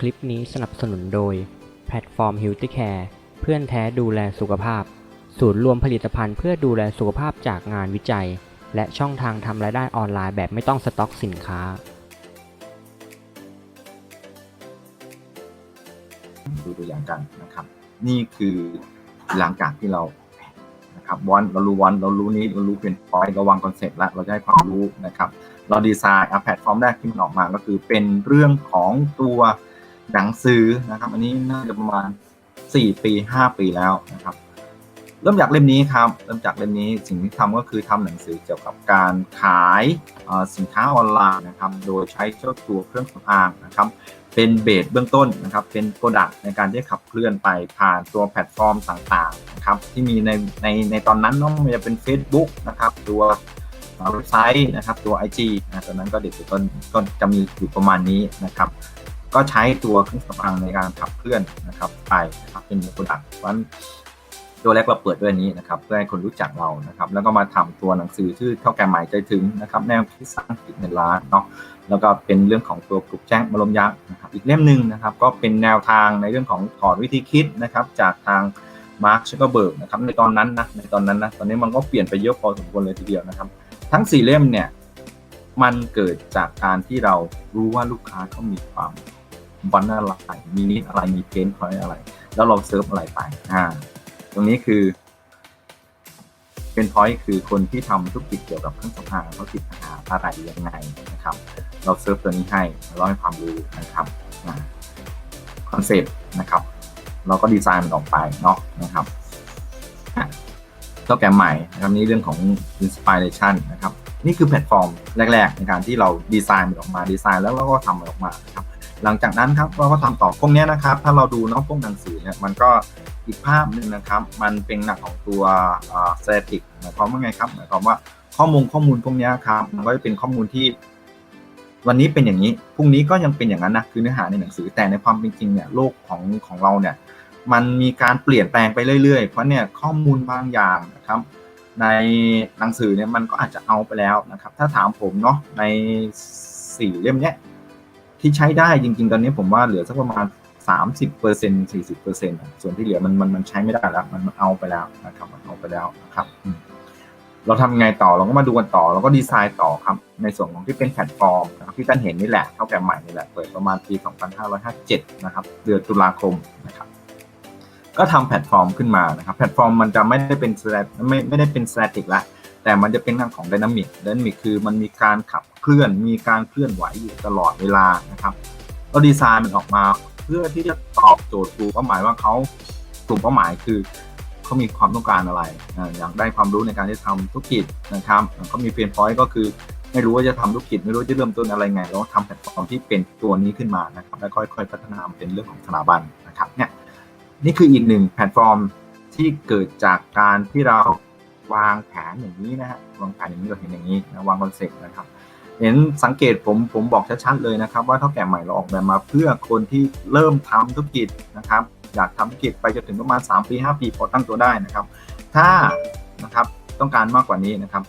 คลิปนี้สนับสนุนโดย แพลตฟอร์ม Healthy Care เพื่อนแท้ดูแลสุขภาพ ศูนย์รวมผลิตภัณฑ์เพื่อดูแลสุขภาพจากงานวิจัย และช่องทางทำรายได้ออนไลน์แบบไม่ต้องสต็อกสินค้า ดูตัวอย่างกันนะครับ นี่คือหลังจากที่เรานะครับวันเรารู้วันเรารู้นี้เรารู้เป็นพอยเราวางคอนเซ็ปต์แล้วเราจะให้ความรู้นะครับ เราดีไซน์อะแพลตฟอร์มแรกที่มันออกมาก็คือเป็นเรื่องของตัว หนังสือนะครับ อันนี้น่าจะประมาณ 4 ปี 5 ปีแล้วนะครับ เริ่มจากเล่มนี้ครับ เริ่มจากเล่มนี้สิ่งที่ทำก็คือทำหนังสือเกี่ยวกับการขายสินค้าออนไลน์นะครับ โดยใช้เจ้าตัวเครื่องสำอางนะครับ เป็นเบสเบื้องต้นนะครับ เป็นโปรดักต์ในการที่ขับเคลื่อนไปผ่านตัวแพลตฟอร์มต่างๆนะครับ ที่มีในในในตอนนั้นเนาะมันจะเป็น Facebook นะครับ ตัวเว็บไซต์นะครับตัว IG นะตอนนั้นก็เด็กต้นก็จะมีอยู่ประมาณนี้นะครับ ก็ใช้ตัวเครื่องสำอางในการขับเคลื่อนนะครับไปนะครับเป็นโปรดักต์วันตัวแรกเราเปิดด้วยนี้นะครับเพื่อให้คนรู้จักเรานะครับ แล้วก็มาทำตัวหนังสือชื่อเท่าแก่หม่ใจถึงนะครับแนวคิดสร้างกิจเงินล้านเนาะแล้วก็เป็นเรื่องของตัวปลุกแจ้งบรมยักษ์นะครับอีกเล่มหนึ่งนะครับ ก็เป็นแนวทางในเรื่องของถอดวิธีคิดนะครับ จากทางมาร์คชักเกอร์เบิร์กนะครับในตอนนั้นนะในตอนนั้นนะตอนนี้มันก็เปลี่ยนไปเยอะพอสมควรเลยทีเดียวนะครับ ทั้ง 4 เล่มเนี่ยมันเกิดจากการที่เรารู้ว่าลูกค้าเขามีความ วันอะไรมีนิดอะไรมีเพนพอยอะไร แล้วเราเซิร์ฟอะไรไปอ่าตรงนี้คือเป็นพอยต์คือคนที่ทำธุรกิจเกี่ยวกับเครื่องสำอางเขาติดปัญหาอะไรยังไงนะครับ เราเซิร์ฟตัวนี้ให้เราให้ความรู้นะครับคอนเซปต์นะครับ เราก็ดีไซน์มันออกไปเนาะนะครับอะตัวแกรมใหม่นะครับนี่เรื่องของ inspiration นะครับ นี่คือแพลตฟอร์มแรก ๆ ในการที่เราดีไซน์มันออกมาดีไซน์แล้วเราก็ทำมันออกมานะครับ หลังจากนั้นครับเราก็ทำต่อพวกนี้นะครับ ถ้าเราดูเนาะพวกหนังสือเนี่ยมันก็อีกภาพหนึ่งนะครับ มันเป็นหนักของตัวสถิติหมายความว่าไงครับหมายความว่าข้อมูลข้อมูลพวกนี้ครับมันก็จะเป็นข้อมูลที่ วันนี้เป็นอย่างนี้พรุ่งนี้ก็ยังเป็นอย่างนั้นนะคือเนื้อหาในหนังสือแต่ในความเป็นจริงเนี่ยโลกของของเราเนี่ย มันมีการเปลี่ยนแปลงไปเรื่อยๆ เพราะเนี่ยข้อมูลบางอย่างนะครับ ในหนังสือเนี่ยมันก็อาจจะเอาไปแล้วนะครับ ถ้าถามผมเนาะในสี่เล่มเนี้ย ที่ใช้ได้จริง ๆ ตอนนี้ผมว่าเหลือสักประมาณ 30เปอร์เซ็นต์สี่สิบเปอร์เซ็นต์ส่วนที่เหลือมันมันมันใช้ไม่ได้แล้ว มันเอาไปแล้วนะครับ มันเอาไปแล้วนะครับ เราทำไงต่อเราก็มาดูกันต่อ เราก็ดีไซน์ต่อครับ ในส่วนของที่เป็นแพลตฟอร์มนะครับที่ท่านเห็นนี่แหละเท่าแก่ใหม่นี่แหละ เปิดประมาณปี 2557 นะครับ เดือนตุลาคมนะครับก็ทำแพลตฟอร์มขึ้นมานะครับ แพลตฟอร์มมันจะไม่ได้เป็น stat- ไม่ไม่ได้เป็นสแตติกละ แต่มันจะเป็นทางของ Dynamic Dynamic คือมันมีการขับเคลื่อน มีการเคลื่อนไหวอยู่ตลอดเวลานะครับเราดีไซน์มันออกมาเพื่อที่จะตอบโจทย์กลุ่มเป้าหมายว่าเขากลุ่มเป้าหมายคือเขามีความต้องการอะไร อยากได้ความรู้ในการที่ทำธุรกิจนะครับเขามีเพนพอยต์ก็คือไม่รู้ว่าจะทำธุรกิจ ไม่รู้จะเริ่มต้นอะไรไงเราก็ทำแพลตฟอร์มที่เป็นตัวนี้ขึ้นมานะครับแล้วค่อยๆพัฒนาเป็นเรื่องของสถาบันนะครับเนี่ยนี่คืออีกหนึ่งแพลตฟอร์มที่เกิดจากการที่เรา วางแผนอย่างนี้นะฮะวางแผนอย่างนี้เราเห็นอย่างนี้นะวางคอนเซ็ปต์นะครับเห็นสังเกตผมผมบอกชัดๆเลยนะครับ ว่าเท่าแก่ใหม่เราออกแบบมาเพื่อคนที่เริ่มทำธุรกิจนะครับอยากทำธุรกิจไปจนถึงประมาณ 3 ปี 5 ปีพอตั้งตัวได้นะครับ ถ้านะครับต้องการมากกว่านี้นะครับ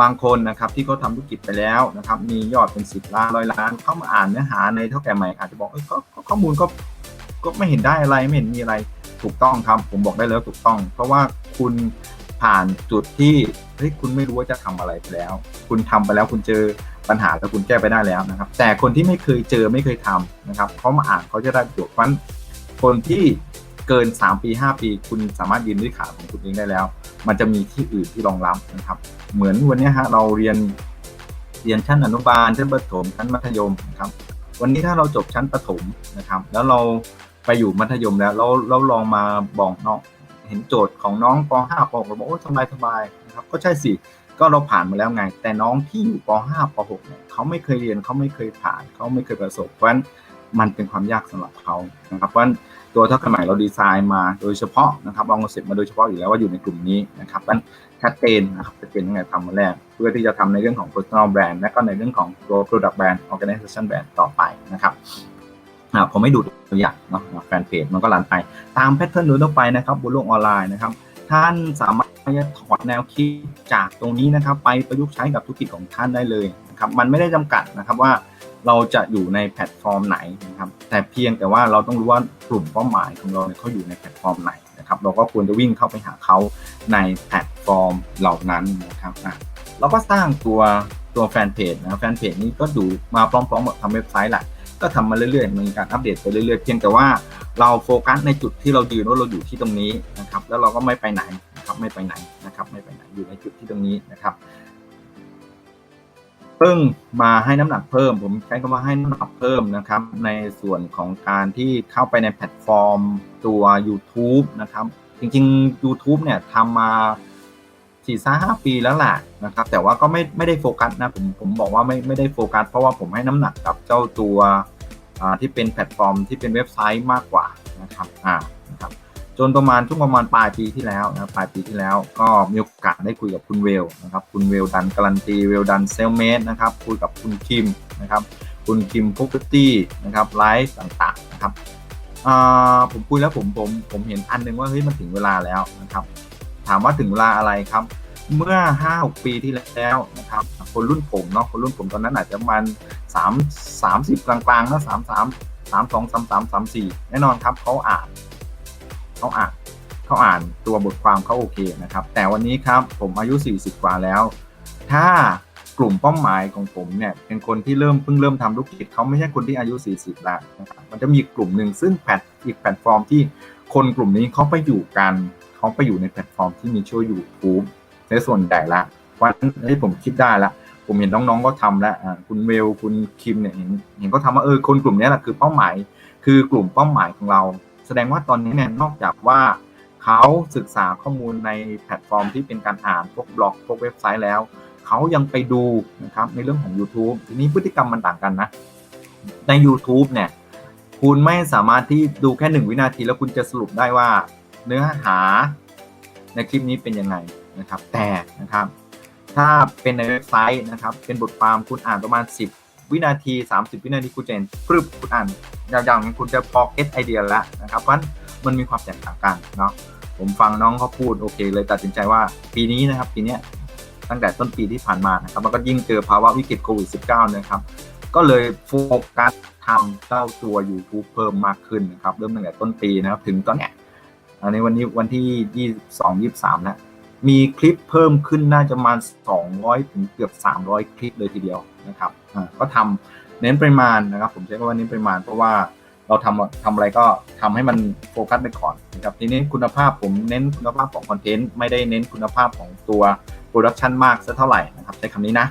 บางคนนะครับที่เขาทำธุรกิจไปแล้วนะครับ มียอดเป็น 10 ล้านร้อยล้าน เข้ามาอ่านเนื้อหาในเท่าแก่ใหม่อาจจะบอกเอยก็ก็ข้อมูลก็ก็ไม่เห็นได้อะไรไม่เห็นมีอะไรถูกต้องครับ ผมบอกได้เลยถูกต้อง เพราะว่าคุณ ผ่านจุดที่เฮ้ยคุณไม่รู้ว่าจะทำอะไรไปแล้ว คุณทำไปแล้วคุณเจอปัญหาแล้วคุณแก้ไปได้แล้วนะครับ แต่คนที่ไม่เคยเจอไม่เคยทำนะครับเขามาอ่านเขาจะได้ประโยชน์เพราะฉะนั้นคนที่เกิน 3 ปี 5 ปี คุณสามารถยืนด้วยขาของคุณเองได้แล้ว มันจะมีที่อื่นที่รองรับนะครับ เหมือนวันนี้ฮะเราเรียนเรียนชั้นอนุบาลชั้นประถมชั้นมัธยมนะครับ วันนี้ถ้าเราจบชั้นประถมนะครับ แล้วเราไปอยู่มัธยมแล้วเราเราลองมาบอกน้อง เห็นโจทย์ของน้องป .5 ป .6 เราบอกโอ้สบายสบายนะครับก็ใช่สิก็เราผ่านมาแล้วไง แต่น้องที่อยู่ป .5 ป .6 เนี่ยเขาไม่เคยเรียนเขาไม่เคยผ่านเขาไม่เคยประสบเพราะฉะนั้นมันเป็นความยากสำหรับเขานะครับเพราะฉะนั้นตัวเท่ากันใหม่เราดีไซน์มาโดยเฉพาะนะครับวางคอนเซ็ปต์มาโดยเฉพาะอยู่แล้วว่าอยู่ในกลุ่มนี้นะครับนั้นชัดเจนนะครับชัดเจนตั้งแต่ทำมาแรกเพื่อที่จะทำในเรื่องของ personal brand และก็ในเรื่องของตัว product brand organization brand ต่อไปนะครับ อ่าผมไม่ดูตัวอย่างเนาะแฟนเพจมันก็รันไป ตามแพทเทิร์นโดยทั่วไปนะครับบนโลกออนไลน์นะครับ ท่านสามารถจะถอดแนวคิดจากตรงนี้นะครับ ไปประยุกต์ใช้กับธุรกิจของท่านได้เลยนะครับมันไม่ได้จำกัดนะครับว่าเราจะอยู่ในแพลตฟอร์มไหนนะครับ แต่เพียงแต่ว่าเราต้องรู้ว่ากลุ่มเป้าหมายของเราเนี่ยเขาอยู่ในแพลตฟอร์มไหนนะครับ เราก็ควรจะวิ่งเข้าไปหาเขาในแพลตฟอร์มเหล่านั้นนะครับอะเราก็สร้างตัวตัวแฟนเพจนะแฟนเพจนี้ก็ดูมาพร้อมๆกับทำเว็บไซต์แหละ ก็ทำมาเรื่อยๆมีการอัปเดตไปเรื่อยๆ เพียงแต่ว่าเราโฟกัสในจุดที่เรายืนว่าเราอยู่ที่ตรงนี้นะครับแล้วเราก็ไม่ไปไหนนะครับไม่ไปไหนนะครับไม่ไปไหนอยู่ในจุดที่ตรงนี้นะครับเพิ่งมาให้น้ำหนักเพิ่ม ผมใช้คำว่าให้น้ำหนักเพิ่มนะครับ ในส่วนของการที่เข้าไปในแพลตฟอร์มตัว YouTube นะครับ จริงๆ YouTube เนี่ยทำมา สี่สห้าปีแล้วแหละนะครับ แต่ว่าก็ไม่ไม่ได้โฟกัสนะผมผมบอกว่าไม่ไม่ได้โฟกัส เพราะว่าผมให้น้ำหนักกับเจ้าตัวที่เป็นแพลตฟอร์มที่เป็นเว็บไซต์มากกว่านะครับอ่านะครับจนประมาณช่วงประมาณปลายปีที่แล้วนะปลายปีที่แล้วก็มีโอกาสได้คุยกับคุณเวลนะครับคุณเวลดันการันตีเวลดันเซลเมดนะครับคุยกับคุณคิมนะครับคุณคิมพุกตี้นะครับไลฟ์ต่างๆนะครับอ่าผมคุยแล้วผมผมผมเห็นอันหนึงว่าเฮ้ยมันถึงเวลาแล้วนะครับ ถามว่าถึงเวลาอะไรครับ เมื่อห้าหกปีที่แล้วนะครับ คนรุ่นผมเนาะคนรุ่นผมตอนนั้นอาจจะมาณสามสามสิบกลางๆนะสามสามสามสองสามสามสามสี่แน่นอนครับเขาอ่านเขาอ่านเขาอ่านตัวบทความเขาโอเคนะครับ แต่วันนี้ครับผมอายุ 40 กว่าแล้ว ถ้ากลุ่มเป้าหมายของผมเนี่ยเป็นคนที่เริ่มเพิ่งเริ่มทำธุรกิจเขาไม่ใช่คนที่อายุ 40แล้วนะครับมันจะมีกลุ่มหนึ่งซึ่งแพลตอีกแพลตฟอร์มที่คนกลุ่มนี้เขาไปอยู่กัน เขาไปอยู่ในแพลตฟอร์มที่มีชื่อ YouTube ในส่วนใหญ่ละวันนี้ผมคิดได้ละ ผมเห็นน้องๆก็ทำแล้วคุณเวลคุณคิมเนี่ยเห็นเห็นก็ทำว่าเออคนกลุ่มนี้แหละคือเป้าหมายคือกลุ่มเป้าหมายของเรา แสดงว่าตอนนี้เนี่ยนอกจากว่าเขาศึกษาข้อมูลในแพลตฟอร์มที่เป็นการอ่านพวกบล็อกพวกเว็บไซต์แล้ว เขายังไปดูนะครับในเรื่องของ YouTube ทีนี้พฤติกรรมมันต่างกันนะ ใน YouTube เนี่ย คุณไม่สามารถที่ดูแค่หนึ่งวินาทีแล้วคุณจะสรุปได้ว่า เนื้อหาในคลิปนี้เป็นยังไงนะครับ แต่นะครับ ถ้าเป็นในเว็บไซต์นะครับ เป็นบทความคุณอ่านประมาณ 10 วินาที 30 วินาทีคุณจะเห็นปรึบคุณอ่านยาวๆอย่างคุณจะพอเก็ตไอเดียแล้วนะครับเพราะมันมีความแตกต่างกันเนาะผมฟังน้องเขาพูดโอเค เลยตัดสินใจว่าปีนี้นะครับปีนี้ตั้งแต่ต้นปีที่ผ่านมานะครับมันก็ยิ่งเจอภาวะวิกฤตโควิด -19 นะครับ ก็เลยโฟกัสทำเจ้าตัว YouTube เพิ่มมากขึ้นนะครับ เริ่มตั้งแต่ต้นปีนะครับ ถึงตอนเนี้ย อันนี้วันนี้วันที่22 23แล้วมีคลิปเพิ่มขึ้นน่าจะประมาณ200 ถึงเกือบ 300 คลิปเลยทีเดียวนะครับก็ทำเน้นปริมาณนะครับ ผมใช้คำว่าเน้นปริมาณ เพราะว่าเราทำทำอะไรก็ทำให้มันโฟกัสไปก่อนนะครับทีนี้คุณภาพผมเน้นคุณภาพของคอนเทนต์ไม่ได้เน้นคุณภาพของตัวโปรดักชันมากสักเท่าไหร่นะครับใช้คำนี้นะ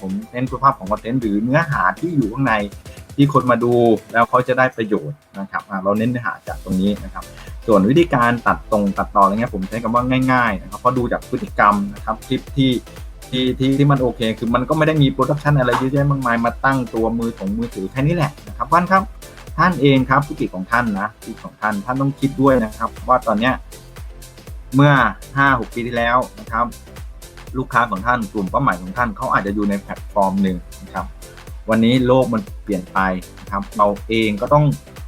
ผมเน้นคุณภาพของคอนเทนต์หรือเนื้อหาที่อยู่ข้างใน ที่คนมาดูแล้วเขาจะได้ประโยชน์นะครับเราเน้นเนื้อหาจากตรงนี้นะครับ ส่วนวิธีการตัดตรงตัดต่ออะไรเงี้ยผมใช้คำว่าง่ายๆนะครับเพราะดูจากพฤติกรรมนะครับคลิปที่ที่ที่ที่มันโอเค คือมันก็ไม่ได้มีโปรดักชันอะไรเยอะแยะมากมายมาตั้งตัวมือของมือถือแค่นี้แหละนะครับท่านครับท่านเองครับธุรกิจของท่านนะธุรกิจของท่านท่านต้องคิดด้วยนะครับ ว่าตอนเนี้ยเมื่อห้าหกปีที่แล้วนะครับ ลูกค้าของท่านกลุ่มเป้าหมายของท่านเขาอาจจะอยู่ในแพลตฟอร์มหนึ่งนะครับ วันนี้โลกมันเปลี่ยนไปนะครับ เราเองก็ต้อง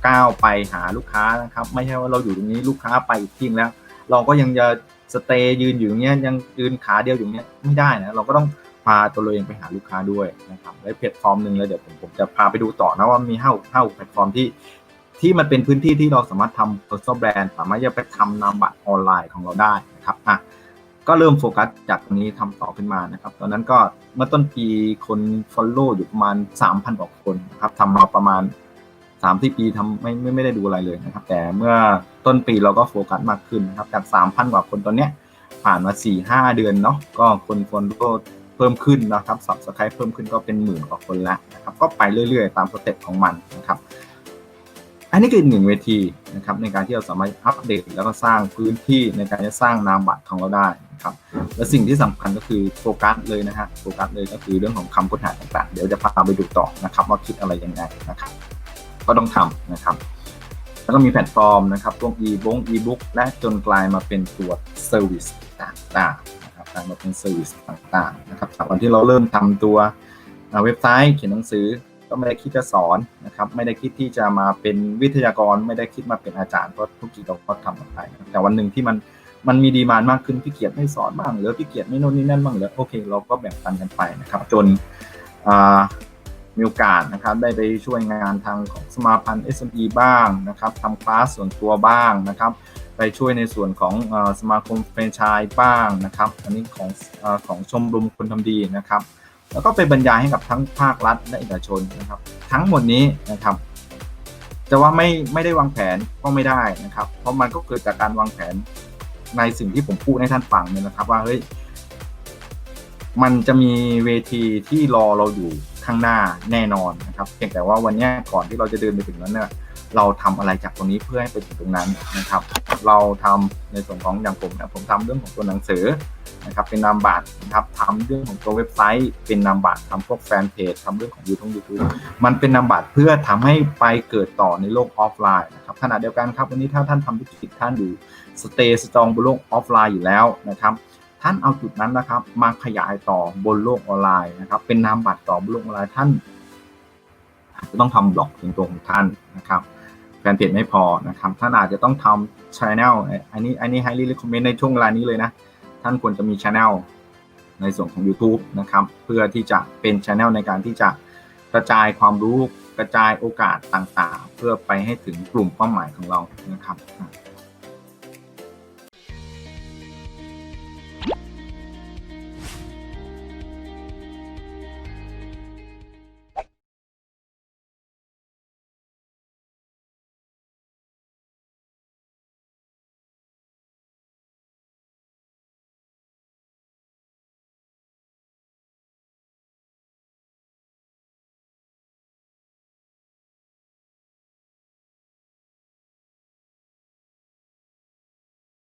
ก้าวไปหาลูกค้านะครับ ไม่ใช่ว่าเราอยู่ตรงนี้ลูกค้าไปอีกที่แล้ว เราก็ยังจะสเตย์ยืนอยู่อย่างเงี้ยยังยืนขาเดียวอยู่เงี้ยไม่ได้นะเราก็ต้องพาตัวเราเองไปหาลูกค้าด้วยนะครับและแพลตฟอร์มหนึ่งเลยเดี๋ยวผมผมจะพาไปดูต่อนะว่ามีห้าห้าแพลตฟอร์มที่ที่มันเป็นพื้นที่ที่เราสามารถทำ personal brand สามารถจะไปทำนามบัตรออนไลน์ของเราได้นะครับอะ ก็เริ่มโฟกัสจากตรงนี้ทำต่อขึ้นมานะครับ ตอนนั้นก็เมื่อต้นปีคน Follow อยู่ประมาณ 3,000กว่าคนนะครับทำมาประมาณ3ที่ปีทำไม่ไม่ไม่ได้ดูอะไรเลยนะครับ แต่เมื่อต้นปีเราก็โฟกัสมากขึ้นนะครับจาก 3,000 กว่าคนตอนเนี้ยผ่านมา4-5เดือนเนาะก็คน Follow เพิ่มขึ้นนะครับ Subscribe เพิ่มขึ้นก็เป็นหมื่นกว่าคนล้วนะครับก็ไปเรื่อยๆ ตามสเต็ปของมันนะครับอันนี้คือหนึ่งเวทีนะครับในการที่เราสามารถอัปเดตแล้วก็สร้างพื้นที่ในการจะสร้างนามบัตรของเราได้น ครับและสิ่งที่สำคัญก็คือโฟกัสเลยนะฮะโฟกัสเลยก็คือเรื่องของคำค้นหาต่างๆ เดี๋ยวจะพาไปดูต่อนะครับ ว่าคิดอะไรยังไงนะครับ ก็ต้องทำนะครับ แล้วก็มีแพลตฟอร์มนะครับพวก e-book e-book และจนกลายมาเป็นตัวเซอร์วิสต่างๆนะครับกลายมาเป็นเซอร์วิสต่างๆนะครับจากวันที่เราเริ่มทำตัวเว็บไซต์เขียนหนังสือก็ไม่ได้คิดจะสอนนะครับ ไม่ได้คิดที่จะมาเป็นวิทยากร ไม่ได้คิดมาเป็นอาจารย์เพราะทุกทีเราก็ทำออกไปนะแต่วันหนึ่งที่มัน มันมีดีมานมากขึ้นพี่เกียรติไม่สอนบ้างหรือพี่เกียรติไม่โน่นนี่นั่นบ้างหรือโอเค เราก็แบ่งปันกันไปนะครับ จนมีโอกาสนะครับได้ไปช่วยงานทางของสมาพันธ์ SME บ้างนะครับทำคลาสส่วนตัวบ้างนะครับ ไปช่วยในส่วนของอสมาคมแฟรนไชส์บ้างนะครับ อันนี้ของออของชมรมคนทำดีนะครับ แล้วก็ไปบรรยายให้กับทั้งภาครัฐและเอกชนนะครับ ทั้งหมดนี้นะครับจะว่าไม่ไม่ได้วางแผนก็ไม่ได้นะครับ เพราะมันก็เกิดจากการวางแผน ในสิ่งที่ผมพูดให้ท่านฟังเนี่ยนะครับ ว่าเฮ้ยมันจะมีเวทีที่รอเราอยู่ข้างหน้าแน่นอนนะครับ เพียงแต่ว่าวันนี้ก่อนที่เราจะเดินไปถึงนั้นเนี่ย เราทำอะไรจากตรงนี้เพื่อให้ไปถึงตรงนั้นนะครับ เราทำในส่วนของอย่างผมเนี่ยผมทำเรื่องของตัวหนังสือนะครับเป็นนามบัตรนะครับทำเรื่องของตัวเว็บไซต์ เป็นนามบัตรทำพวกแฟนเพจทำเรื่องของยูทูบยูทูบมันเป็นนามบัตรเพื่อทำให้ไปเกิดต่อในโลกออฟไลน์นะครับขณะเดียวกันครับวันนี้ถ้าท่านทำธุรกิจท่านอยู่สเตย์สตรองบนโลกออฟไลน์อยู่แล้วนะครับท่านเอาจุดนั้นนะครับมาขยายต่อบนโลกออนไลน์นะครับเป็นนามบัตรต่อบนโลกออนไลน์ท่าน จะต้องทำบล็อกเป็นตัวของท่านนะครับแฟนเพจไม่พอนะครับท่านอาจจะต้องทำช anel อันนี้อันนี้ highly recommend ในช่วงเวลานี้เลยนะ ท่านควรจะมีช anel ในส่วนของ YouTube นะครับเพื่อที่จะเป็นช anel ในการที่จะกระจายความรู้กระจายโอกาสต่างๆ เพื่อไปให้ถึงกลุ่มเป้าหมายของเรานะครับ